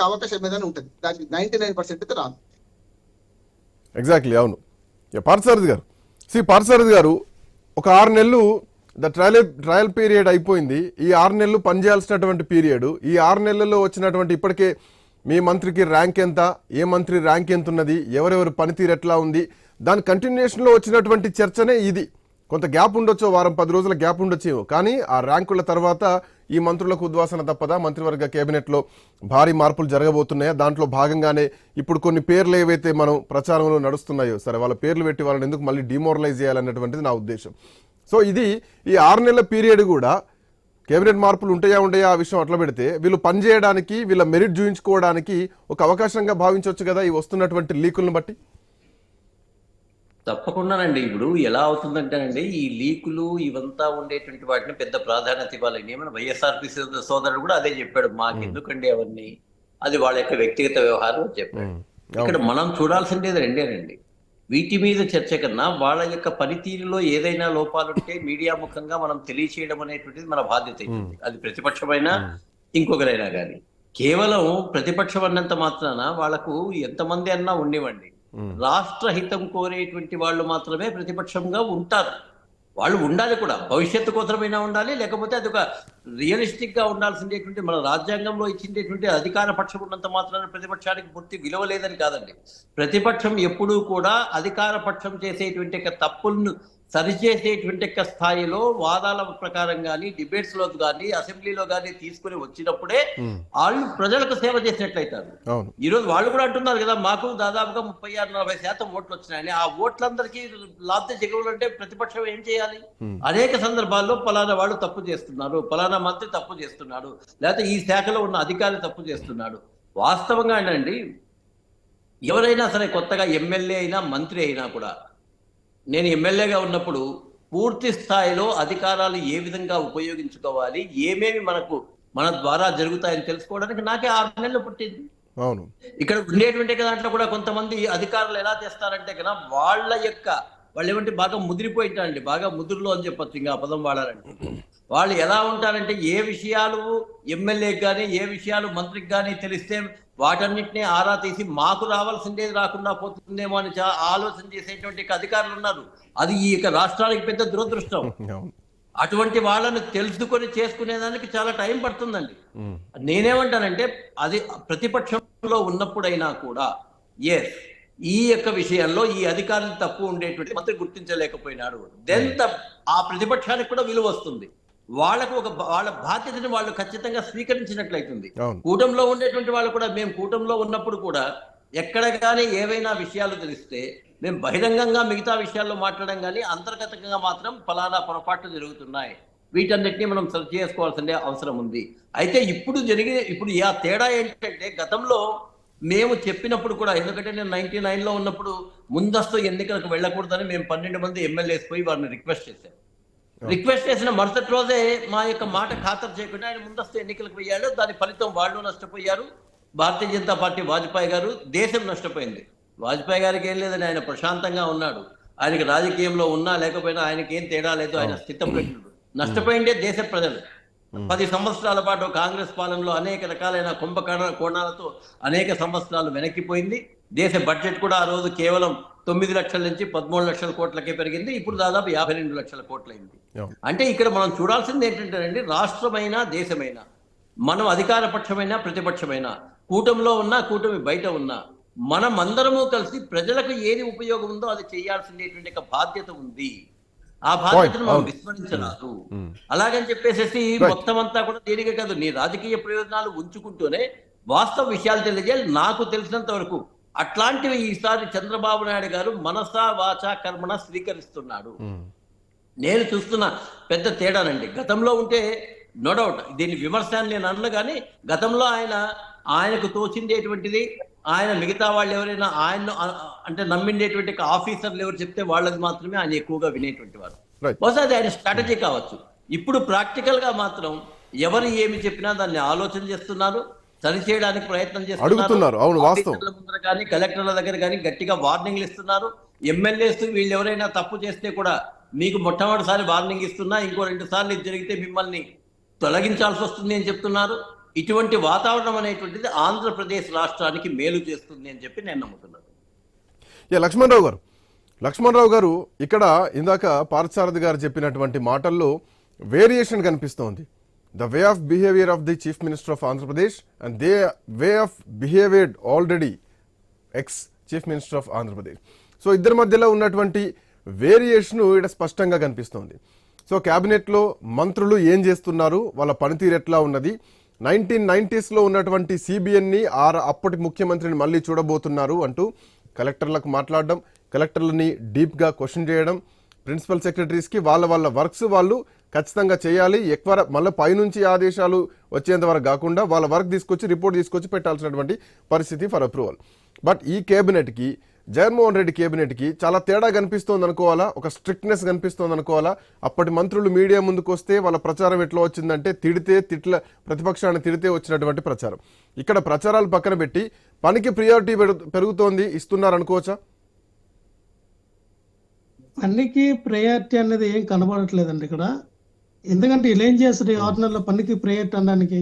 ఒక్క అవకాశం ఏదైనా ఉంటుంది. దానికి నైన్టీ నైన్ పర్సెంట్ అయితే రాదు. ఎగ్జాక్ట్లీ అవును. యా, పార్థసారథి గారు. సి పార్థసారథి గారు ఒక ఆరు నెలలు ద ట్రయల్ ట్రయల్ పీరియడ్ అయిపోయింది. ఈ ఆరు నెలలు పనిచేయాల్సినటువంటి పీరియడ్. ఈ ఆరు నెలల్లో వచ్చినటువంటి ఇప్పటికే మీ మంత్రికి ర్యాంక్ ఎంత ఏ మంత్రి ర్యాంక్ ఎంత ఉన్నది ఎవరెవరు పనితీరు ఎట్లా ఉంది దాని కంటిన్యూషన్లో వచ్చినటువంటి చర్చనే ఇది. కొంత గ్యాప్ ఉండొచ్చు వారం పది రోజుల గ్యాప్ ఉండొచ్చు కానీ ఆ ర్యాంకుల తర్వాత ఈ మంత్రులకు ఉద్వాసన తప్పదా? మంత్రివర్గ కేబినెట్లో భారీ మార్పులు జరగబోతున్నాయా? దాంట్లో భాగంగానే ఇప్పుడు కొన్ని పేర్లు ఏవైతే మనం ప్రచారంలో నడుస్తున్నాయో సరే వాళ్ళ పేర్లు పెట్టి వాళ్ళని ఎందుకు మళ్ళీ డిమోరలైజ్ చేయాలన్నటువంటిది నా ఉద్దేశం. సో ఇది ఈ ఆరు నెలల పీరియడ్ కూడా కేబినెట్ మార్పులు ఉంటాయా ఉంటాయా ఆ విషయం అట్లా పెడితే వీళ్ళు పనిచేయడానికి వీళ్ళ మెరిట్ చూయించుకోవడానికి ఒక అవకాశంగా భావించవచ్చు కదా ఈ వస్తున్నటువంటి లీకులను బట్టి? తప్పకుండానండి. ఇప్పుడు ఎలా అవుతుందంటేనండి ఈ లీకులు ఇవంతా ఉండేటువంటి వాటిని పెద్ద ప్రాధాన్యత ఇవ్వాలి. ఏమైనా వైఎస్ఆర్పీసీ సోదరుడు కూడా అదే చెప్పాడు. మాకెందుకండి అవన్నీ? అది వాళ్ళ యొక్క వ్యక్తిగత వ్యవహారం అని చెప్పాడు. ఇక్కడ మనం చూడాల్సింది రెండేనండి వీటి మీద చర్చ కన్నా వాళ్ళ యొక్క పనితీరులో ఏదైనా లోపాలుంటే మీడియా ముఖంగా మనం తెలియచేయడం అనేటువంటిది మన బాధ్యత అది ప్రతిపక్షమైనా ఇంకొకరైనా కానీ కేవలం ప్రతిపక్షం అన్నంత మాత్రాన వాళ్ళకు ఎంతమంది అన్నా ఉండేవండి. రాష్ట్ర హితం కోరేటువంటి వాళ్ళు మాత్రమే ప్రతిపక్షంగా ఉంటారు. వాళ్ళు ఉండాలి కూడా. భవిష్యత్తు కోసమైనా ఉండాలి లేకపోతే అది ఒక రియలిస్టిక్గా ఉండాల్సిందేటువంటి మన రాజ్యాంగంలో ఇచ్చిండేటువంటి అధికార పక్షం ఉన్నంత మాత్రాన ప్రతిపక్షానికి పూర్తి విలువ లేదని కాదండి. ప్రతిపక్షం ఎప్పుడూ కూడా అధికార పక్షం చేసేటువంటి తప్పులను సరిచేసేటువంటి యొక్క స్థాయిలో వాదాల ప్రకారం కానీ డిబేట్స్లో కానీ అసెంబ్లీలో కానీ తీసుకుని వచ్చినప్పుడే వాళ్ళు ప్రజలకు సేవ చేసినట్లయితారు. అవును. ఈ రోజు వాళ్ళు కూడా అంటున్నారు కదా మాకు దాదాపుగా ముప్పై ఆరు నలభై శాతం ఓట్లు వచ్చినాయని. ఆ ఓట్లందరికీ లాభ్య జగవులంటే ప్రతిపక్షం ఏం చేయాలి? అనేక సందర్భాల్లో పలానా వాళ్ళు తప్పు చేస్తున్నారు పలానా మంత్రి తప్పు చేస్తున్నాడు లేకపోతే ఈ శాఖలో ఉన్న అధికారి తప్పు చేస్తున్నాడు. వాస్తవంగా అండి ఎవరైనా సరే కొత్తగా ఎమ్మెల్యే అయినా మంత్రి అయినా కూడా నేను ఎమ్మెల్యేగా ఉన్నప్పుడు పూర్తి స్థాయిలో అధికారాలు ఏ విధంగా ఉపయోగించుకోవాలి ఏమేమి మనకు మన ద్వారా జరుగుతాయని తెలుసుకోవడానికి నాకే ఆరు నెలలు పుట్టింది. అవును. ఇక్కడ ఉండేటువంటి దాంట్లో కూడా కొంతమంది అధికారులు ఎలా చేస్తారంటే కదా వాళ్ళ యొక్క వాళ్ళు ఏమంటే బాగా ముదిరిపోయింటారండి బాగా ముదురులో అని చెప్పొచ్చు ఇంకా పదం వాడారంటే వాళ్ళు ఎలా ఉంటారంటే ఏ విషయాలు ఎమ్మెల్యేకి కానీ ఏ విషయాలు మంత్రికి కానీ తెలిస్తే వాటన్నిటిని ఆరా తీసి మాకు రావాల్సిందేది రాకుండా పోతుందేమో అని ఆలోచన చేసేటువంటి అధికారులు ఉన్నారు. అది ఈ యొక్క రాష్ట్రానికి పెద్ద దురదృష్టం. అటువంటి వాళ్ళని తెలుసుకొని చేసుకునేదానికి చాలా టైం పడుతుందండి. నేనేమంటానంటే అది ప్రతిపక్షంలో ఉన్నప్పుడైనా కూడా ఎస్ ఈ యొక్క విషయంలో ఈ అధికారులు తప్పు ఉండేటువంటి మంత్రి గుర్తించలేకపోయినాడు. దెన్ ఆ ప్రతిపక్షానికి కూడా విలువ వస్తుంది. వాళ్ళకు ఒక వాళ్ళ బాధ్యతని వాళ్ళు ఖచ్చితంగా స్వీకరించినట్లయితుంది. కూటంలో ఉండేటువంటి వాళ్ళు కూడా మేము కూటంలో ఉన్నప్పుడు కూడా ఎక్కడ కానీ ఏవైనా విషయాలు తెలిస్తే మేము బహిరంగంగా మిగతా విషయాల్లో మాట్లాడడం కానీ అంతర్గతంగా మాత్రం ఫలానా పొరపాట్లు జరుగుతున్నాయి. వీటన్నిటిని మనం సరి చేసుకోవాల్సిన అవసరం ఉంది. అయితే ఇప్పుడు జరిగే ఇప్పుడు ఆ తేడా ఏంటంటే గతంలో మేము చెప్పినప్పుడు కూడా ఎందుకంటే నేను నైన్టీ లో ఉన్నప్పుడు ముందస్తు ఎన్నికలకు వెళ్ళకూడదని మేము పన్నెండు మంది ఎమ్మెల్యేస్ పోయి వారిని రిక్వెస్ట్ చేశాం. రిక్వెస్ట్ చేసిన మరుసటి రోజే మా యొక్క మాట ఖాతరు చేయకుండా ఆయన ముందస్తు ఎన్నికలకు పోయాడు. దాని ఫలితం వాళ్ళు నష్టపోయారు. భారతీయ జనతా పార్టీ వాజ్పేయి గారు దేశం నష్టపోయింది. వాజ్పేయి గారికి ఏం లేదని ఆయన ప్రశాంతంగా ఉన్నాడు. ఆయనకి రాజకీయంలో ఉన్నా లేకపోయినా ఆయనకి ఏం తేడా లేదు ఆయన స్థితప్రజ్ఞుడు నష్టపోయిందే దేశ ప్రజలు. పది సంవత్సరాల పాటు కాంగ్రెస్ పాలనలో అనేక రకాలైన కుంభకణ కోణాలతో అనేక సంవత్సరాలు వెనక్కిపోయింది. దేశ బడ్జెట్ కూడా ఆ రోజు కేవలం తొమ్మిది లక్షల నుంచి పదమూడు లక్షల కోట్లకే పెరిగింది. ఇప్పుడు దాదాపు యాభై రెండు లక్షల కోట్లయింది అంటే ఇక్కడ మనం చూడాల్సింది ఏంటంటేనండి రాష్ట్రమైనా దేశమైనా మనం అధికార పక్షమైనా ప్రతిపక్షమైనా కూటమిలో ఉన్నా కూటమి బయట ఉన్నా మనం అందరము కలిసి ప్రజలకు ఏది ఉపయోగం ఉందో అది చేయాల్సినటువంటి ఒక బాధ్యత ఉంది. ఆ బాధ్యతను మనం. విస్మరించరాదు. Mm. అలాగని చెప్పేసి మొత్తం అంతా కూడా తేలిక కాదు నీ రాజకీయ ప్రయోజనాలు ఉంచుకుంటూనే వాస్తవ విషయాలు తెలియజేయాలి. నాకు తెలిసినంత వరకు అట్లాంటివి ఈసారి చంద్రబాబు నాయుడు గారు మనసా వాచా కర్మణ స్వీకరిస్తున్నాడు. నేను చూస్తున్న పెద్ద తేడానండి గతంలో ఉంటే నో డౌట్ దీన్ని విమర్శ అని నేను అనలు కానీ గతంలో ఆయన ఆయనకు తోచిండేటువంటిది ఆయన మిగతా వాళ్ళు ఎవరైనా ఆయన అంటే నమ్మిండేటువంటి ఆఫీసర్లు ఎవరు చెప్తే వాళ్ళది మాత్రమే ఆయన ఎక్కువగా వినేటువంటి వారు. బహుశా అది ఆయన స్ట్రాటజీ కావచ్చు ఇప్పుడు ప్రాక్టికల్గా మాత్రం ఎవరు ఏమి చెప్పినా దాన్ని ఆలోచన చేస్తున్నారు సరిచేయడానికి ప్రయత్నం అడుగుతున్నారు. అవును, వాస్తవం. కానీ కలెక్టర్ల దగ్గర కానీ గట్టిగా వార్నింగ్లు ఇస్తున్నారు. ఎమ్మెల్యేస్ వీళ్ళు ఎవరైనా తప్పు చేస్తే కూడా మీకు మొట్టమొదటిసారి వార్నింగ్ ఇస్తున్నా ఇంకో రెండు సార్లు ఇది జరిగితే మిమ్మల్ని తొలగించాల్సి వస్తుంది అని చెప్తున్నారు. ఇటువంటి వాతావరణం అనేటువంటిది ఆంధ్రప్రదేశ్ రాష్ట్రానికి మేలు చేస్తుంది అని చెప్పి నేను నమ్ముతున్నాను. యా లక్ష్మణరావు గారు. లక్ష్మణరావు గారు ఇక్కడ ఇందాక పార్థసారథి గారు చెప్పినటువంటి మాటల్లో వేరియేషన్ కనిపిస్తోంది. The way of behaviour of the chief minister of Andhra Pradesh and the way of behavioured already ex chief minister of Andhra Pradesh so ఇద్దరి మధ్యలో ఉన్నటువంటి వేరియేషన్ ఇక్కడ స్పష్టంగా కనిపిస్తోంది. సో క్యాబినెట్లో మంత్రులు ఏం చేస్తున్నారు? వాళ్ళ పనితీరు ఎట్లా ఉన్నది? నైన్టీన్ నైంటీస్లో ఉన్నటువంటి సిబిఎన్ని ఆర్ అప్పటి ముఖ్యమంత్రిని మళ్ళీ చూడబోతున్నారు అంటూ కలెక్టర్లకు మాట్లాడడం కలెక్టర్లని డీప్గా క్వశ్చన్ చేయడం ప్రిన్సిపల్ సెక్రటరీస్కి వాళ్ళ వాళ్ళ వర్క్స్ వాళ్ళు ఖచ్చితంగా చేయాలి. ఎక్కువ మళ్ళీ పైనుంచి ఆదేశాలు వచ్చేంత వరకు కాకుండా వాళ్ళ వర్క్ తీసుకొచ్చి రిపోర్ట్ తీసుకొచ్చి పెట్టాల్సినటువంటి పరిస్థితి ఫర్ అప్రూవల్. బట్ ఈ కేబినెట్కి జగన్మోహన్ రెడ్డి కేబినెట్కి చాలా తేడా కనిపిస్తోంది అనుకోవాలా? ఒక స్ట్రిక్ట్నెస్ కనిపిస్తోంది అనుకోవాలా? అప్పటి మంత్రులు మీడియా ముందుకు వస్తే వాళ్ళ ప్రచారం ఎట్లా వచ్చిందంటే తిడితే తిట్ల ప్రతిపక్షాన్ని తిడితే వచ్చినటువంటి ప్రచారం. ఇక్కడ ప్రచారాలు పక్కన పెట్టి పనికి ప్రియారిటీ పెరుగుతోంది. ఇస్తున్నారు అనుకోవచ్చా? పనికి ప్రయారిటీ అనేది ఏం కనబడట్లేదండి ఇక్కడ. ఎందుకంటే వీళ్ళు ఏం చేస్తారు ఈ ఆరు నెలల పనికి ప్రయారిటీ అనడానికి?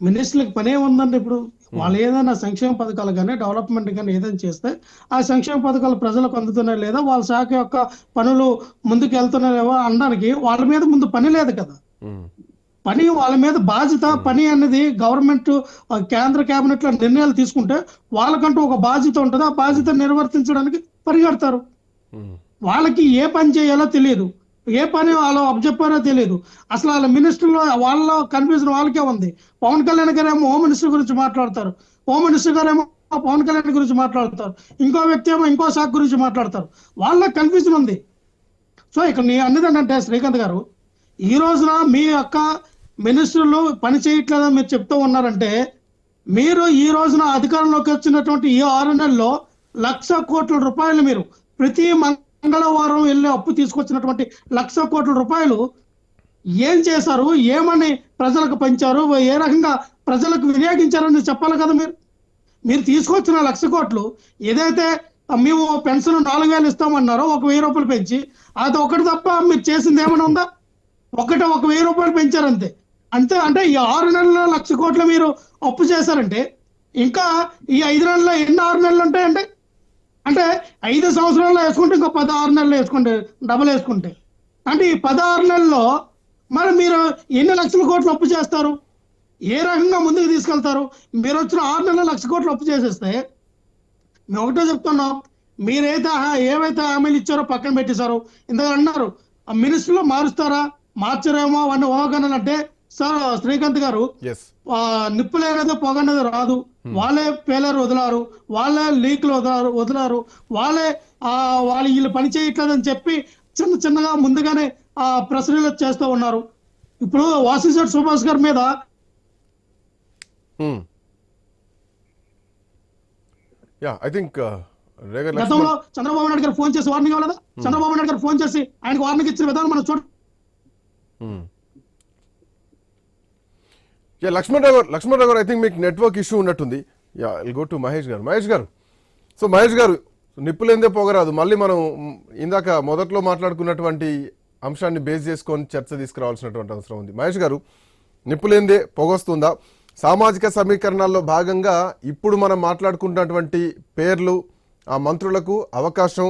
మినిస్టర్లకు పనే ఉందండి ఇప్పుడు. వాళ్ళు ఏదైనా సంక్షేమ పథకాలు కానీ డెవలప్మెంట్ కానీ ఏదైనా చేస్తే ఆ సంక్షేమ పథకాలు ప్రజలకు అందుతున్నాయి లేదా? వాళ్ళ శాఖ యొక్క పనులు ముందుకు వెళ్తున్నాయో అనడానికి వాళ్ళ మీద ముందు పని లేదు కదా. ఉమ్, పని వాళ్ళ మీద బాధ్యత పని అనేది గవర్నమెంట్ కేంద్ర కేబినెట్లో నిర్ణయాలు తీసుకుంటే వాళ్ళకంటూ ఒక బాధ్యత ఉంటుంది. ఆ బాధ్యత నిర్వర్తించడానికి పరిగెడతారు. వాళ్ళకి ఏ పని చేయాలో తెలియదు. ఏ పని వాళ్ళు అప్పచెప్పారో తెలియదు అసలు వాళ్ళ మినిస్టర్లో వాళ్ళ కన్ఫ్యూజన్ వాళ్ళకే ఉంది. పవన్ కళ్యాణ్ గారు ఏమో హోమ్ మినిస్టర్ గురించి మాట్లాడతారు. హోమ్ మినిస్టర్ గారు ఏమో పవన్ కళ్యాణ్ గురించి మాట్లాడతారు. ఇంకో వ్యక్తి ఏమో ఇంకో శాఖ గురించి మాట్లాడతారు. వాళ్ళ కన్ఫ్యూజన్ ఉంది. సో ఇక్కడ నీ అన్నదంటే శ్రీకాంత్ గారు ఈ రోజున మీ యొక్క మినిస్టర్లు పని చేయట్లేదని మీరు చెప్తూ ఉన్నారంటే మీరు ఈ రోజున అధికారంలోకి వచ్చినటువంటి ఈ ఆరు నెలల్లో లక్ష కోట్ల రూపాయలు మీరు ప్రతి మంత్ మంగళవారం వెళ్ళి అప్పు తీసుకొచ్చినటువంటి లక్ష కోట్ల రూపాయలు ఏం చేశారు? ఏమని ప్రజలకు పంచారు? ఏ రకంగా ప్రజలకు వినియోగించారని చెప్పాలి కదా మీరు? మీరు తీసుకొచ్చిన లక్ష కోట్లు ఏదైతే మేము పెన్షన్ నాలుగు వేలు ఇస్తామన్నారో ఒక వెయ్యి రూపాయలు పెంచి అది ఒకటి తప్ప మీరు చేసింది ఏమైనా ఉందా? ఒకటి ఒక వెయ్యి రూపాయలు పెంచారంతే. అంతే అంటే ఈ ఆరు నెలల లక్ష కోట్లు మీరు అప్పు చేశారంటే ఇంకా ఈ ఐదు నెలల్లో ఎన్ని ఆరు నెలలు ఉంటాయంటే అంటే ఐదు సంవత్సరాల్లో వేసుకుంటే ఇంకో పదహారు నెలలు వేసుకుంటే డబల్ వేసుకుంటే. అంటే ఈ పదహారు నెలల్లో మరి మీరు ఎన్ని లక్షల కోట్లు అప్పు చేస్తారు? ఏ రకంగా ముందుకు తీసుకెళ్తారు? మీరు వచ్చిన ఆరు నెలల లక్ష కోట్లు అప్పు చేసేస్తే మేము ఒకటే చెప్తున్నాం. మీరైతే ఏవైతే హామీలు ఇచ్చారో పక్కన పెట్టేశారు. ఇంతగా అన్నారు ఆ మినిస్టర్లు మారుస్తారా? మార్చరేమో అవన్నీ ఓగనలు అంటే సార్ శ్రీకాంత్ గారు నిప్పులేనదో పొగన్నది రాదు. వాళ్ళే పేలర్ వదిలారు వాళ్ళే లీక్లు వదిలారు వదిలారు వాళ్ళే ఆ వాళ్ళు వీళ్ళు పని చేయట్లేదని చెప్పి చిన్న చిన్నగా ముందుగానే ఆ ప్రెస్ రిలీజ్ చేస్తూ ఉన్నారు. ఇప్పుడు వాసిశెట్టి సుభాష్ గారి మీద యా ఐ థింక్ రేగర్ గతంలో చంద్రబాబు నాయుడు గారు ఫోన్ చేసి వార్నింగ్ ఇవ్వలేదా చంద్రబాబు నాయుడు గారు ఫోన్ చేసి ఆయనకు వార్నింగ్ ఇచ్చిన విధానం మనం చూడ yeah Lakshmanarao garu Lakshmana Rao garu I think మీకు నెట్వర్క్ ఇష్యూ ఉన్నట్టుంది. Yeah I go to Mahesh garu. Mahesh garu. So Mahesh గారు నిప్పులేందే పోగరాదు. మళ్ళీ మనం ఇందాక మొదట్లో మాట్లాడుకున్నటువంటి అంశాన్ని బేస్ చేసుకొని చర్చ తీసుకురావాల్సినటువంటి అవసరం ఉంది. మహేష్ గారు నిప్పులేందే పొగొస్తుందా సామాజిక సమీకరణాల్లో భాగంగా ఇప్పుడు మనం మాట్లాడుకుంటున్నటువంటి పేర్లు ఆ మంత్రులకు అవకాశం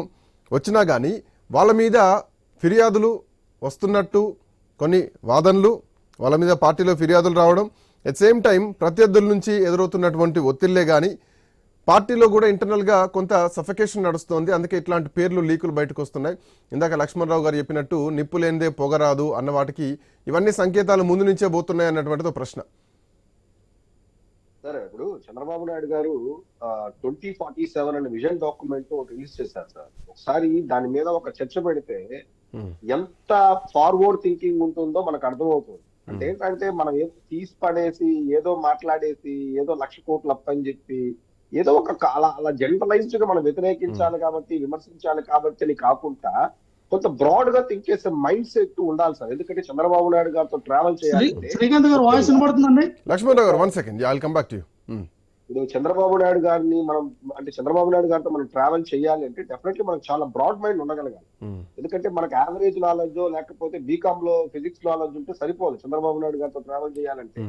వచ్చినా కానీ వాళ్ళ మీద ఫిర్యాదులు వస్తున్నట్టు కొన్ని వాదనలు వాళ్ళ మీద పార్టీలో ఫిర్యాదులు రావడం ఎట్ సేమ్ టైం ప్రత్యర్థుల నుంచి ఎదురవుతున్నటువంటి ఒత్తిళ్ళే కానీ పార్టీలో కూడా ఇంటర్నల్గా కొంత సఫికేషన్ నడుస్తోంది. అందుకే ఇట్లాంటి పేర్లు లీకులు బయటకు వస్తున్నాయి. ఇందాక లక్ష్మణరావు గారు చెప్పినట్టు నిప్పు లేనిదే పొగరాదు అన్న వాటికి ఇవన్నీ సంకేతాలు ముందు నుంచే పోతున్నాయి అన్నటువంటిది ప్రశ్న. సరే ఇప్పుడు Chandrababu Naidu garu twenty forty seven అనే విజన్ డాక్యుమెంట్ రిలీజ్ చేశారు సార్. ఒకసారి దాని మీద ఒక చర్చ పెడితే Hmm. ఎంత ఫార్వర్డ్ థింకింగ్ ఉంటుందో మనకు అర్థమవుతుంది. అంటే ఏంటంటే మనం ఏదో తీసి పడేసి ఏదో మాట్లాడేసి ఏదో లక్ష కోట్లు అప్పని చెప్పి ఏదో ఒక అలా అలా జనరలైజ్డ్గా మనం వ్యతిరేకించాలి కాబట్టి విమర్శించాలి కాబట్టి అని కాకుండా కొంత బ్రాడ్గా థింక్ చేసే మైండ్ సెట్ ఉండాలి సార్. ఎందుకంటే చంద్రబాబు నాయుడు గారితో ట్రావెల్ చేయాలంటే శ్రీకాంత్ గారు వాయిస్ వినబడుతుందండి Lakshmana Rao garu one second I come back to ఇప్పుడు చంద్రబాబు నాయుడు గారిని మనం అంటే చంద్రబాబు నాయుడు గారితో మనం ట్రావెల్ చేయాలి అంటే డెఫినెట్లీ మనకు చాలా బ్రాడ్ మైండ్ ఉండగలగాలి. ఎందుకంటే మనకు యావరేజ్ నాలెడ్జ్ లేకపోతే బీకామ్లో ఫిజిక్స్ నాలెడ్జ్ ఉంటే సరిపోదు. చంద్రబాబు నాయుడు గారితో ట్రావెల్ చేయాలంటే.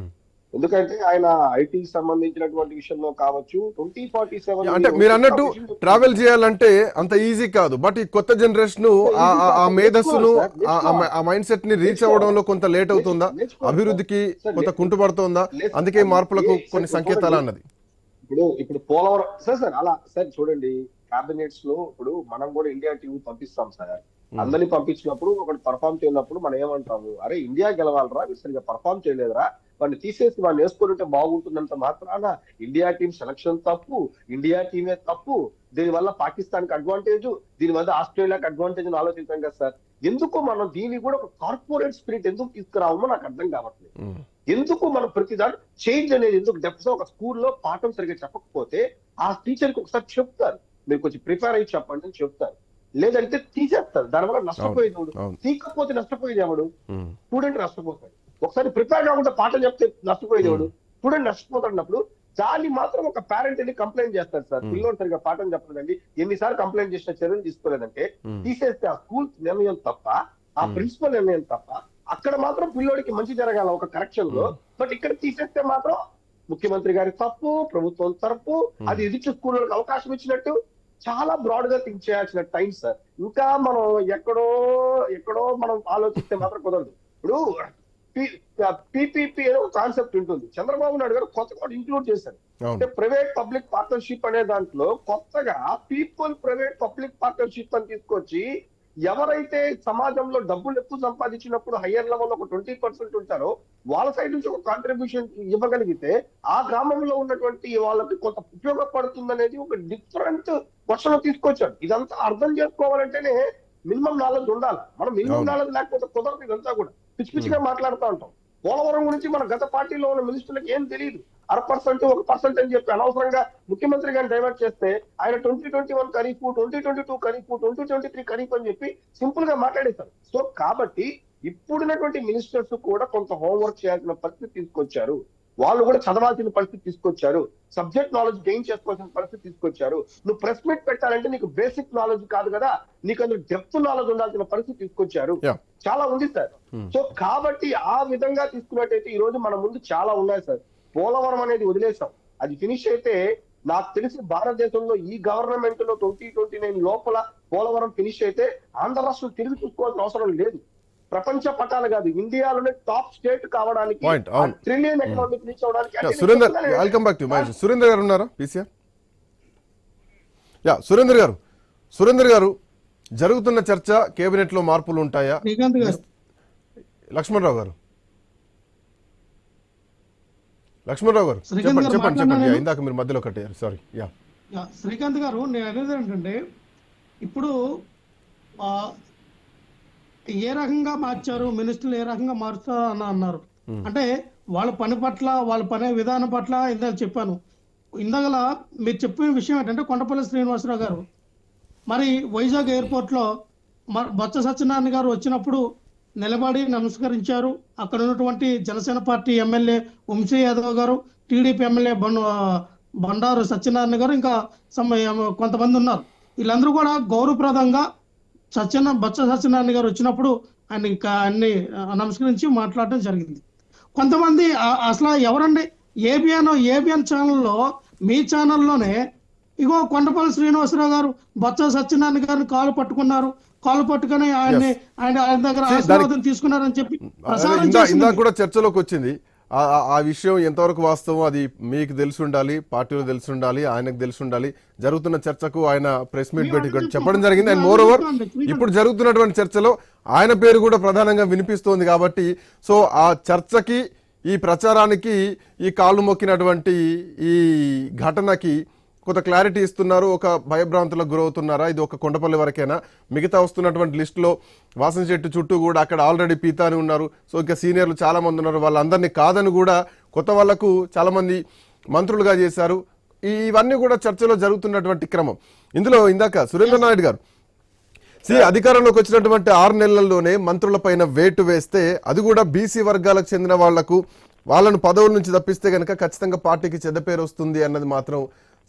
ఎందుకంటే ఆయన ఐటీ సంబంధించినటువంటి విషయంలో కావచ్చు ట్వంటీ ఫార్టీ సెవెన్ అంటే మీరు అన్నట్టు ట్రావెల్ చేయాలంటే అంత ఈజీ కాదు. బట్ ఈ కొత్త జనరేషన్ ఆ మేధస్సును ఆ- మైండ్ సెట్ని రీచ్ అవ్వడంలో కొంత లేట్ అవుతుందా? అభివృద్ధికి కొంత కుంటుపడుతోందా? అందుకే మార్పులకు కొన్ని సంకేతాలు అన్నది. ఇప్పుడు ఇప్పుడు పోలవరం సార్ సార్ అలా సార్ చూడండి క్యాబినెట్స్లో ఇప్పుడు మనం కూడా ఇండియా టీవీ పంపిస్తాం సార్. అందరినీ పంపించినప్పుడు ఒకటి పర్ఫామ్ చేయనప్పుడు మనం ఏమంటాము? అరే ఇండియా గెలవాలరా సరిగా పర్ఫామ్ చేయలేదురా. వాడిని తీసేసి వాడిని వేసుకుంటే బాగుంటుందంత మాత్రాన ఇండియా టీం సెలక్షన్ తప్పు ఇండియా టీమే తప్పు. దీనివల్ల పాకిస్తాన్కి అడ్వాంటేజ్ దీనివల్ల ఆస్ట్రేలియాకి అడ్వాంటేజ్ అని ఆలోచించాం కదా సార్. ఎందుకు మనం దీన్ని కూడా ఒక కార్పొరేట్ స్పిరిట్ ఎందుకు తీసుకురావమో నాకు అర్థం కావట్లేదు. ఎందుకు మనం ప్రతిదాని చేంజ్ అనేది ఎందుకు? డెప్త్ ఒక స్కూల్లో పాఠం సరిగ్గా చెప్పకపోతే ఆ టీచర్కి ఒకసారి చెప్తారు. మీరు కొంచెం ప్రిపేర్ అయ్యి చెప్పండి అని చెప్తారు. లేదంటే తీసేస్తారు. దానివల్ల నష్టపోయేది ఎవడు? అవును. తీయకపోతే నష్టపోయేది ఎవడు. స్టూడెంట్ నష్టపోతాడు. ఒకసారి ప్రిపేర్ కాకుండా పాఠం చెప్తే నష్టపోయేది ఎవడు? స్టూడెంట్ నష్టపోతున్నప్పుడు దాన్ని మాత్రం ఒక పేరెంట్ వెళ్ళి కంప్లైంట్ చేస్తారు సార్. పిల్లోడు సరిగా పాఠం చెప్పలేదండి. ఎన్నిసార్లు కంప్లైంట్ చేసిన చర్యలు తీసుకోలేదంటే. తీసేస్తే ఆ స్కూల్ నిర్ణయం తప్ప ఆ. ప్రిన్సిపల్ నిర్ణయం తప్ప అక్కడ మాత్రం పిల్లోడికి మంచి జరగాల ఒక కరెక్షన్లో. బట్ ఇక్కడ తీసేస్తే మాత్రం ముఖ్యమంత్రి గారి తప్పు ప్రభుత్వం తప్పు Hmm. అది ఎదుటి స్కూళ్ళకి అవకాశం ఇచ్చినట్టు చాలా బ్రాడ్గా థింక్ చేయాల్సిన టైం సార్ ఇంకా మనం ఎక్కడో ఎక్కడో మనం ఆలోచిస్తే మాత్రం కుదరదు. ఇప్పుడు పీపీపీ అనే ఒక కాన్సెప్ట్ ఉంటుంది. చంద్రబాబు నాయుడు గారు కొత్త కూడా ఇంక్లూడ్ చేశారు. అంటే ప్రైవేట్ పబ్లిక్ పార్ట్నర్షిప్ అనే దాంట్లో కొత్తగా పీపుల్ ప్రైవేట్ పబ్లిక్ పార్ట్నర్షిప్ అని తీసుకొచ్చి ఎవరైతే సమాజంలో డబ్బులు ఎక్కువ సంపాదించినప్పుడు హయ్యర్ లెవెల్ ఒక ట్వంటీ పర్సెంట్ ఉంటారో వాళ్ళ సైడ్ నుంచి ఒక కాంట్రిబ్యూషన్ ఇవ్వగలిగితే ఆ గ్రామంలో ఉన్నటువంటి వాళ్ళకి కొంత ఉపయోగపడుతుంది అనేది ఒక డిఫరెంట్ క్వశ్చన్ తీసుకొచ్చాడు ఇదంతా అర్థం చేసుకోవాలంటేనే మినిమం నాలెడ్జ్ ఉండాలి. మనం మినిమం. నాలెడ్జ్ లేకపోతే కుదరదు ఇదంతా కూడా. పిచ్చి పిచ్చిగా మాట్లాడుతూ ఉంటాం. పోలవరం గురించి మన గత పార్టీలో ఉన్న మినిస్టర్లకు ఏం తెలియదు అర పర్సెంట్ ఒక పర్సెంట్ అని చెప్పి అనవసరంగా ముఖ్యమంత్రి గారిని డైవర్ట్ చేస్తే ఆయన twenty twenty one kharif twenty twenty two kharif twenty twenty three kharif అని చెప్పి సింపుల్గా మాట్లాడేశారు. సో కాబట్టి ఇప్పుడున్నటువంటి మినిస్టర్స్ కూడా కొంత హోంవర్క్ చేయాల్సిన పరిస్థితి తీసుకొచ్చారు. వాళ్ళు కూడా చదవాల్సిన పరిస్థితి తీసుకొచ్చారు. సబ్జెక్ట్ నాలెడ్జ్ గెయిన్ చేసుకోవాల్సిన పరిస్థితి తీసుకొచ్చారు. నువ్వు ప్రెస్ మీట్ పెట్టాలంటే నీకు బేసిక్ నాలెడ్జ్ కాదు కదా నీకు అందులో డెప్త్ నాలెడ్జ్ ఉండాల్సిన పరిస్థితి తీసుకొచ్చారు. చాలా ఉంది సార్. Hmm. సో కాబట్టి ఆ విధంగా తీసుకున్నట్టయితే ఈ రోజు మన ముందు చాలా ఉన్నాయి సార్. పోలవరం అనేది వదిలేసాం అది ఫినిష్ అయితే నాకు తెలిసి భారతదేశంలో ఈ గవర్నమెంట్లో ట్వంటీ ట్వంటీ నైన్ లోపల పోలవరం ఫినిష్ అయితే ఆంధ్ర రాష్ట్రం తిరిగి చూసుకోవాల్సిన అవసరం లేదు. ప్రపంచ పటాలు కాదు ఇండియాలోనే టాప్ స్టేట్ కావడానికి. ట్రిలియన్ ఎకనామిక్ రీచ్ అవడానికి Surender. Welcome back to my Surender garu ఉన్నారా? పీసీఆర్ యా సురేందర్ గారు. సురేందర్ గారు జరుగుతున్న చర్చ కేబినెట్లో మార్పులు ఉంటాయా? శ్రీకాంత్ గారు. లక్ష్మణరావు గారు. లక్ష్మణరావు గారు శ్రీకాంత్ చెప్పండి గారు చెప్పండి చెప్పండి? ఇందాక మీరు మధ్యలో కట్టారు సారీ యా. యా, శ్రీకాంత్ గారు నేను అనేది ఏంటంటే ఇప్పుడు ఆ, ఏ రకంగా మార్చారు? మినిస్టర్లు ఏ రకంగా మారుస్తారు అని అన్నారు. అంటే వాళ్ళ పని పట్ల వాళ్ళ పని విధానం పట్ల ఇందాక చెప్పాను. ఇందాకల మీరు చెప్పిన విషయం ఏంటంటే కొండపల్లి శ్రీనివాసరావు గారు. మరి వైజాగ్ ఎయిర్పోర్ట్లో మ- బొత్స సత్యనారాయణ గారు వచ్చినప్పుడు నిలబడి నమస్కరించారు. అక్కడ ఉన్నటువంటి Janasena party MLA Vamsi Yadav garu TDP MLA బండ బండారు సత్యనారాయణ గారు ఇంకా కొంతమంది ఉన్నారు. వీళ్ళందరూ కూడా గౌరవప్రదంగా సత్యనారాయణ బొత్స సత్యనారాయణ గారు వచ్చినప్పుడు ఆయన అన్ని నమస్కరించి మాట్లాడటం జరిగింది. కొంతమంది అసలు ఎవరండి? ఏబిఎన్ ఏబిఎన్ ఛానల్లో మీ ఛానల్లోనే ఇగో కొండపల్లి శ్రీనివాసరావు గారు బొత్స సత్యనారాయణ గారిని కాలు పట్టుకున్నారు. కాలు పట్టుకొని ఆయన్ని ఆయన ఆయన దగ్గర ఆశీర్వాదం తీసుకున్నారని చెప్పి ప్రసారం. కూడా చర్చలోకి వచ్చింది. ఆ- విషయం ఎంతవరకు వాస్తవం అది మీకు తెలిసి ఉండాలి పార్టీలో తెలిసి ఉండాలి ఆయనకు తెలిసి ఉండాలి జరుగుతున్న చర్చకు ఆయన ప్రెస్ మీట్ పెట్టి చెప్పడం జరిగింది. అండ్ మోర్ ఓవర్ ఇప్పుడు జరుగుతున్నటువంటి చర్చలో ఆయన పేరు కూడా ప్రధానంగా వినిపిస్తోంది కాబట్టి సో ఆ చర్చకి ఈ ప్రచారానికి ఈ కాళ్ళు మొక్కినటువంటి ఈ ఘటనకి కొంత క్లారిటీ ఇస్తున్నారు ఒక భయభ్రాంతులకు గురవుతున్నారా? ఇది ఒక కొండపల్లి వరకేనా? మిగతా వస్తున్నటువంటి లిస్టులో వాసన చెట్టు చుట్టూ కూడా అక్కడ ఆల్రెడీ పీతాని ఉన్నారు. సో ఇంకా సీనియర్లు చాలామంది ఉన్నారు. వాళ్ళందరినీ కాదని కూడా కొత్త వాళ్ళకు చాలామంది మంత్రులుగా చేశారు. ఇవన్నీ కూడా చర్చలో జరుగుతున్నటువంటి క్రమం. ఇందులో ఇందాక సురేంద్ర నాయుడు గారు సి అధికారంలోకి వచ్చినటువంటి ఆరు నెలల్లోనే మంత్రులపైన వేటు వేస్తే అది కూడా బీసీ వర్గాలకు చెందిన వాళ్ళకు వాళ్ళను పదవుల నుంచి తప్పిస్తే కనుక ఖచ్చితంగా పార్టీకి చెడ్డ పేరు వస్తుంది అన్నది మాత్రం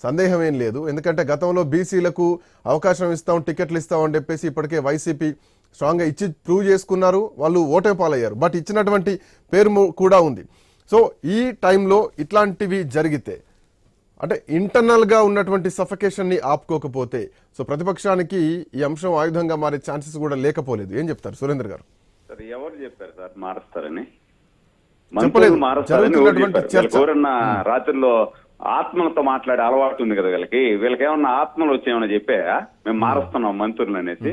సందేహం ఏం లేదు. ఎందుకంటే గతంలో బీసీలకు అవకాశం ఇస్తాం టికెట్లు ఇస్తాం అని చెప్పేసి ఇప్పటికే వైసీపీ స్ట్రాంగ్గా ఇచ్చి ప్రూవ్ చేసుకున్నారు. వాళ్ళు ఓటే పాలయ్యారు. బట్ ఇచ్చినటువంటి పేరు కూడా ఉంది. సో ఈ టైంలో ఇట్లాంటివి జరిగితే అంటే ఇంటర్నల్గా ఉన్నటువంటి సఫకేషన్ని ఆపుకోకపోతే సో ప్రతిపక్షానికి ఈ అంశం ఆయుధంగా మారే ఛాన్సెస్ కూడా లేకపోలేదు. ఏం చెప్తారు? సురేంద్ర గారు. ఎవరు చెప్పారు సార్ మారుస్తారని. మంత్రులు మారుస్తారని రాత్రిలో ఆత్మలతో మాట్లాడే అలవాటు ఉంది కదా వీళ్ళకి. వీళ్ళకి ఏమన్నా ఆత్మలు వచ్చేమన్నా చెప్పాయా మేము మారుస్తున్నాం మంత్రులు అనేసి.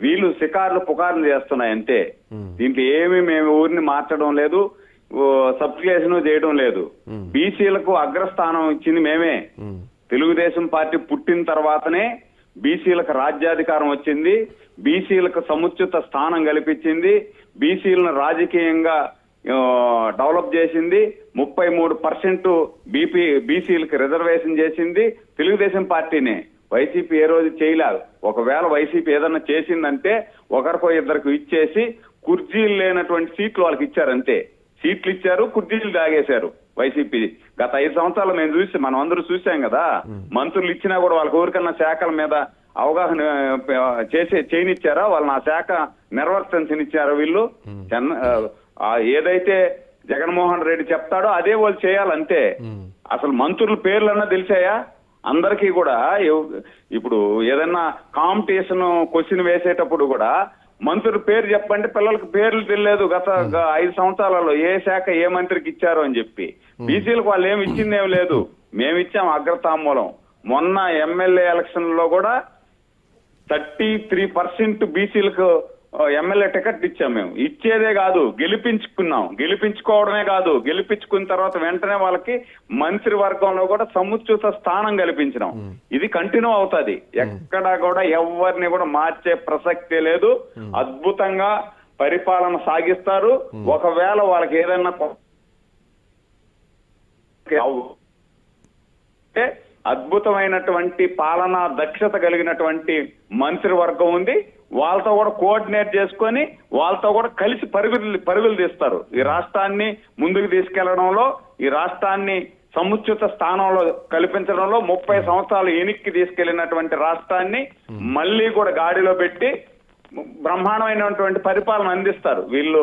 వీళ్ళు షికార్లు పుకార్లు చేస్తున్నాయి అంతే దీంట్లో ఏమీ మేము ఊరిని మార్చడం లేదు సబ్స్టికేషన్ చేయడం లేదు. బీసీలకు అగ్రస్థానం ఇచ్చింది మేమే. తెలుగుదేశం పార్టీ పుట్టిన తర్వాతనే బీసీలకు రాజ్యాధికారం వచ్చింది. బీసీలకు సముచిత స్థానం కల్పించింది. బీసీలను రాజకీయంగా డెవలప్ చేసింది. ముప్పై మూడు పర్సెంట్ బీపీ బీసీలకు రిజర్వేషన్ చేసింది. తెలుగుదేశం పార్టీనే. వైసీపీ ఏ రోజు చేయలేదు. ఒకవేళ వైసీపీ ఏదన్నా చేసిందంటే ఒకరికో ఇద్దరికి ఇచ్చేసి కుర్చీలు లేనటువంటి సీట్లు వాళ్ళకి ఇచ్చారు అంతే. సీట్లు ఇచ్చారు కుర్చీలు తాగేశారు వైసీపీ. గత ఐదు సంవత్సరాలు మేము చూసి మనం అందరూ చూసాం కదా. మంత్రులు ఇచ్చినా కూడా వాళ్ళకి ఊరికన్నా శాఖల మీద అవగాహన చేసే చేయనిచ్చారా? వాళ్ళని ఆ శాఖ నిర్వర్తించనిచ్చారా వీళ్ళు? ఏదైతే జగన్మోహన్ రెడ్డి చెప్తాడో అదే వాళ్ళు చేయాలంతే. అసలు మంత్రుల పేర్లన్నా తెలిసాయా? అందరికీ కూడా ఇప్పుడు ఏదన్నా కాంపిటీషన్ క్వశ్చన్ వేసేటప్పుడు కూడా మంత్రుల పేరు చెప్పండి పిల్లలకు పేర్లు తెలియదు గత ఐదు సంవత్సరాలలో ఏ శాఖ ఏ మంత్రికి ఇచ్చారు అని చెప్పి. బీసీలకు వాళ్ళు ఏమి ఇచ్చిందేం లేదు. మేము ఇచ్చాం అగ్రతాంబూలం. మొన్న ఎమ్మెల్యే ఎలక్షన్లో కూడా థర్టీ త్రీ పర్సెంట్ బీసీలకు ఎమ్మెల్యే టికెట్ ఇచ్చాం మేము. ఇచ్చేదే కాదు గెలిపించుకున్నాం. గెలిపించుకోవడమే కాదు గెలిపించుకున్న తర్వాత వెంటనే వాళ్ళకి మంత్రి వర్గంలో కూడా సముచిత స్థానం కల్పించినాం. ఇది కంటిన్యూ అవుతుంది. ఎక్కడా కూడా ఎవరిని కూడా మార్చే ప్రసక్తే లేదు. అద్భుతంగా పరిపాలన సాగిస్తారు. ఒకవేళ వాళ్ళకి ఏదైనా అద్భుతమైనటువంటి పాలనా దక్షత కలిగినటువంటి మంత్రివర్గం ఉంది. వాళ్ళతో కూడా కోఆర్డినేట్ చేసుకొని వాళ్ళతో కూడా కలిసి పరుగులు పరుగులు తీస్తారు. ఈ రాష్ట్రాన్ని ముందుకు తీసుకెళ్ళడంలో ఈ రాష్ట్రాన్ని సముచిత స్థానంలో కల్పించడంలో ముప్పై సంవత్సరాలు ఎనిక్కి తీసుకెళ్ళినటువంటి రాష్ట్రాన్ని మళ్ళీ కూడా గాడిలో పెట్టి బ్రహ్మాండమైనటువంటి పరిపాలన అందిస్తారు. వీళ్ళు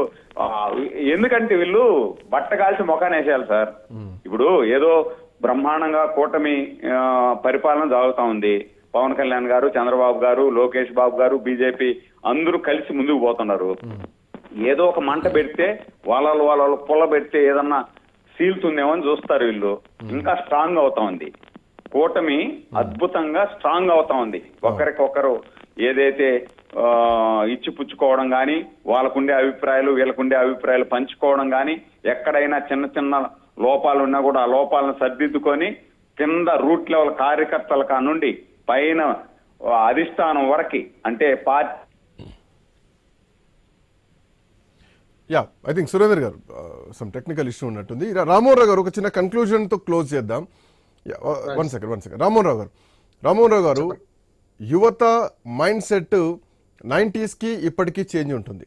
ఎందుకంటే వీళ్ళు బట్ట కాల్చి ముఖాన్ని వేసేయాలి సార్. ఇప్పుడు ఏదో బ్రహ్మాండంగా కూటమి పరిపాలన సాగుతా ఉంది. పవన్ కళ్యాణ్ గారు చంద్రబాబు గారు లోకేష్ బాబు గారు బీజేపీ అందరూ కలిసి ముందుకు పోతున్నారు. ఏదో ఒక మంట పెడితే వాళ్ళ వాళ్ళ పొల పెడితే ఏదన్నా సీల్తుందేమో అని చూస్తారు వీళ్ళు. ఇంకా స్ట్రాంగ్ అవుతా ఉంది కూటమి అద్భుతంగా స్ట్రాంగ్ అవుతా ఉంది ఒకరికొకరు ఏదైతే ఇచ్చి పుచ్చుకోవడం కానీ వాళ్ళకుండే అభిప్రాయాలు వీళ్ళకుండే అభిప్రాయాలు పంచుకోవడం కానీ ఎక్కడైనా చిన్న చిన్న లోపాలు ఉన్నా కూడా ఆ లోపాలను సర్దిద్దుకొని కింద రూట్ లెవెల్ కార్యకర్తల కానుండి పైన అధిష్టానం వరకు అంటే party yeah I think Surender garu some technical issue ఉన్నట్టుంది. రా- రామ్మోహన్ రావు గారు ఒక చిన్న కన్క్లూజన్తో క్లోజ్ చేద్దాం. One second one second Rammohan Rao garu Rammohan Rao గారు యువత మైండ్ సెట్కి ఇప్పటికీ చేంజ్ ఉంటుంది.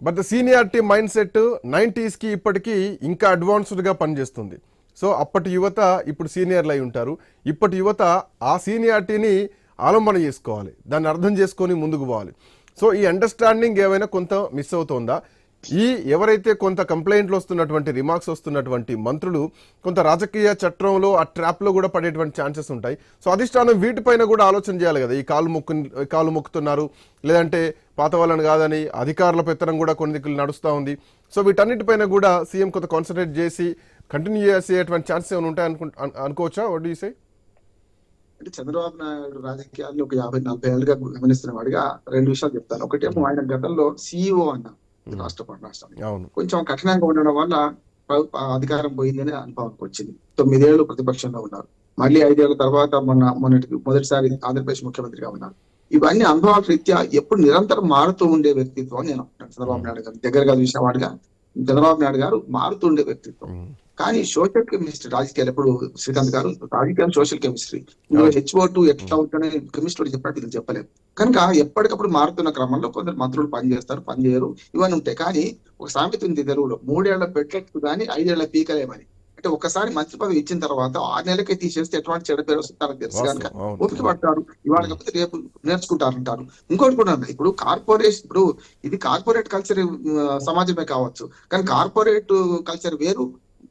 బట్ ద సీనియారిటీ మైండ్ సెట్కి ఇప్పటికీ ఇంకా advanced గా పనిచేస్తుంది. సో అప్పటి యువత ఇప్పుడు సీనియర్లు అయి ఉంటారు. ఇప్పటి యువత ఆ సీనియారిటీని ఆలంబన చేసుకోవాలి. దాన్ని అర్థం చేసుకొని ముందుకు పోవాలి. సో ఈ అండర్స్టాండింగ్ ఏమైనా కొంత మిస్ అవుతోందా? ఈ ఎవరైతే కొంత కంప్లైంట్లు వస్తున్నటువంటి రిమార్క్స్ వస్తున్నటువంటి మంత్రులు కొంత రాజకీయ చట్రంలో ఆ ట్రాప్లో కూడా పడేటువంటి ఛాన్సెస్ ఉంటాయి. సో అధిష్టానం వీటిపైన కూడా ఆలోచన చేయాలి కదా. ఈ కాలు మొక్కు కాలు మొక్కుతున్నారు. లేదంటే పాత వాళ్ళని కాదని అధికారుల పెత్తనం కూడా కొన్ని దిక్కులు నడుస్తూ ఉంది. సో వీటన్నిటిపైన కూడా సీఎం కొంత కాన్సన్ట్రేట్ చేసి కంటిన్యూ చేసేటువంటి ఛాన్సెస్ ఏమైనా ఉంటాయి అనుకు అనుకోవచ్చా? వడ్ యూ సే అంటే చంద్రబాబు నాయుడు రాజకీయాన్ని ఒక యాభై నలభై ఏళ్ళుగా గమనిస్తున్న వాడిగా రెండు విషయాలు చెప్తాను. ఒకటేమో ఆయన గతంలో సిఇఓ అన్న రాష్ట్ర రాష్ట్రానికి అవును. కొంచెం కఠినంగా ఉండడం వల్ల అధికారం పోయిందని అనుభవానికి వచ్చింది. తొమ్మిదేళ్ళు ప్రతిపక్షంలో ఉన్నారు. మళ్ళీ ఐదేళ్ళ తర్వాత మొన్న మొన్నటికి మొదటిసారి ఆంధ్రప్రదేశ్ ముఖ్యమంత్రిగా ఉన్నారు. ఇవన్నీ అనుభవాల రీత్యా ఎప్పుడు నిరంతరం మారుతూ ఉండే వ్యక్తిత్వం నేను చంద్రబాబు నాయుడు గారు దగ్గరగా చూసిన వాడిగా చంద్రబాబు నాయుడు గారు మారుతూ ఉండే వ్యక్తిత్వం. కానీ సోషల్ కెమిస్ట్రీ రాజకీయాలు ఎప్పుడు శ్రీకాంత్ గారు రాజకీయం సోషల్ కెమిస్ట్రీ ఇందులో హెచ్ఓ టూ ఎట్లా అవుతుందని కెమిస్ట్రీ చెప్పినట్టు ఇది చెప్పలేదు కనుక ఎప్పటికప్పుడు మారుతున్న క్రమంలో కొందరు మంత్రులు పని చేస్తారు పని చేయరు ఇవన్నీ ఉంటాయి. కానీ ఒక సామెత ఉంది తెలుగులో మూడేళ్ళ పెట్టెట్టు కానీ ఐదేళ్ళ పీకలేమని. అంటే ఒకసారి మంత్రి పదవి ఇచ్చిన తర్వాత ఆరు నెలలకే తీసేస్తే ఎటువంటి చెడు పేరు వస్తుంది తనకు తెలుసు కనుక. ఓపిక పడతారు. ఇవాళ కాకపోతే రేపు నేర్చుకుంటారంటారు. ఇంకోటి కూడా. ఇప్పుడు కార్పొరేషన్ ఇప్పుడు ఇది కార్పొరేట్ కల్చర్ సమాజమే కావచ్చు. కానీ కార్పొరేట్ కల్చర్ వేరు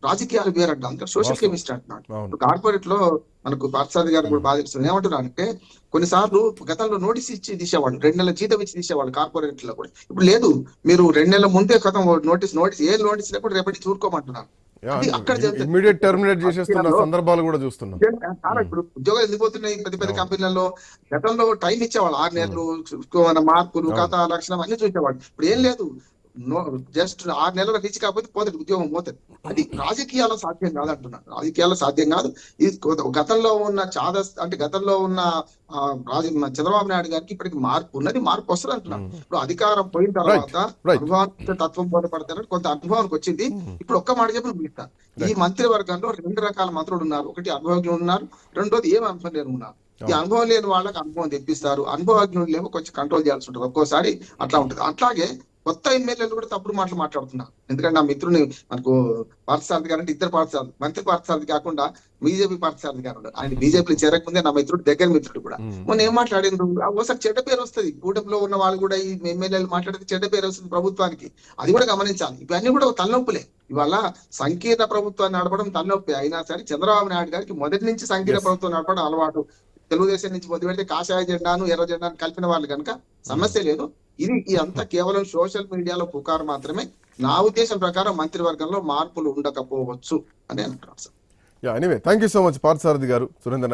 రాజకీయాలు వేరంట. అందుకని సోషల్. కెమిస్ట్రీ అంటున్నాడు. కార్పొరేట్లో మనకు పార్థసారథి గారు కూడా బాగా తెలుస్తుంది ఏమంటున్నారంటే కొన్నిసార్లు గతంలో నోటీస్ ఇచ్చి తీసేవాళ్ళు రెండు నెలల జీతం ఇచ్చి తీసేవాళ్ళు కార్పొరేట్లో కూడా. ఇప్పుడు లేదు మీరు రెండు నెలల ముందే కథం నోటీస్ నోటీస్ ఏ నోటీస్ లేకుండా రేపటి చూరుకోమంటున్నారు టర్మినేట్ చేసేస్తున్న సందర్భాలు కూడా చూస్తున్నాం. ఇప్పుడు ఉద్యోగాలు ఎందుకు పెద్ద పెద్ద. కంపెనీలలో. గతంలో టైం ఇచ్చేవాళ్ళు ఆరు నెలలు మన మార్పులు. కథ లక్షణం అన్ని చూసేవాళ్ళు. ఇప్పుడు ఏం లేదు. జస్ట్ ఆరు నెలల రీచ్ కాకపోతే పోతుంది ఉద్యోగం పోతుంది. అది రాజకీయాల్లో సాధ్యం కాదు అంటున్నాను రాజకీయాల్లో సాధ్యం కాదు. ఇది గతంలో ఉన్న చాద అంటే గతంలో ఉన్న ఆ, రాజ చంద్రబాబు నాయుడు గారికి ఇప్పటికి మార్పు ఉన్నది మార్పు వస్తుంది అంటున్నాను ఇప్పుడు అధికారం పోయిన తర్వాత. అనుభవానికి తత్వం బోధపడతారని కొంత అనుభవానికి వచ్చింది. ఇప్పుడు ఒక్క మాట చెప్పి ముగిస్తాను ఈ మంత్రివర్గంలో రెండు రకాల మంత్రులు ఉన్నారు. ఒకటి అనుభవజ్ఞులు ఉన్నారు. రెండోది ఏం అనుభవం లేని ఉన్నారు. ఈ అనుభవం లేని వాళ్ళకి అనుభవం తెప్పిస్తారు. అనుభవజ్ఞులు ఏమో కొంచెం కంట్రోల్ చేయాల్సి ఉంటుంది. ఒక్కోసారి అట్లా ఉంటుంది. అట్లాగే కొత్త ఎమ్మెల్యేలు కూడా తప్పుడు మాటలు మాట్లాడుతున్నారు. ఎందుకంటే నా మిత్రుని మనకు పార్థసారథి గారు అంటే ఇద్దరు పార్థసారథి మంత్రి పార్థసారథి కాకుండా బీజేపీ పార్థసారథి గారు. ఆయన బీజేపీలో చేరకముందే నా మిత్రుడు దగ్గర మిత్రుడు కూడా. మొన్న ఏం మాట్లాడిండ్రు? ఒకసారి చెడ్డ పేరు వస్తుంది. కూటమిలో ఉన్న వాళ్ళు కూడా ఈ ఎమ్మెల్యేలు మాట్లాడితే చెడ్డ పేరు వస్తుంది ప్రభుత్వానికి. అది కూడా గమనించాలి. ఇవన్నీ కూడా ఒక తలనొప్పులే. ఇవాళ సంకీర్ణ ప్రభుత్వాన్ని నడపడం తలనొప్పి. అయినా సరే చంద్రబాబు నాయుడు గారికి మొదటి నుంచి సంకీర్ణ. ప్రభుత్వం నడపడం అలవాటు. తెలుగుదేశం నుంచి మొదలు పెడితే కాషాయ జెండాను ఎర్ర జెండాను కలిపిన వాళ్ళు కనుక సమస్య లేదు. ఇది ఇదంతా కేవలం సోషల్ మీడియాలో పుకారు మాత్రమే. నా ఉద్దేశం ప్రకారం మంత్రివర్గంలో మార్పులు ఉండకపోవచ్చు అని అంటున్నాను sir. Yeah anyway thank you so much Parthasarathi garu Surendra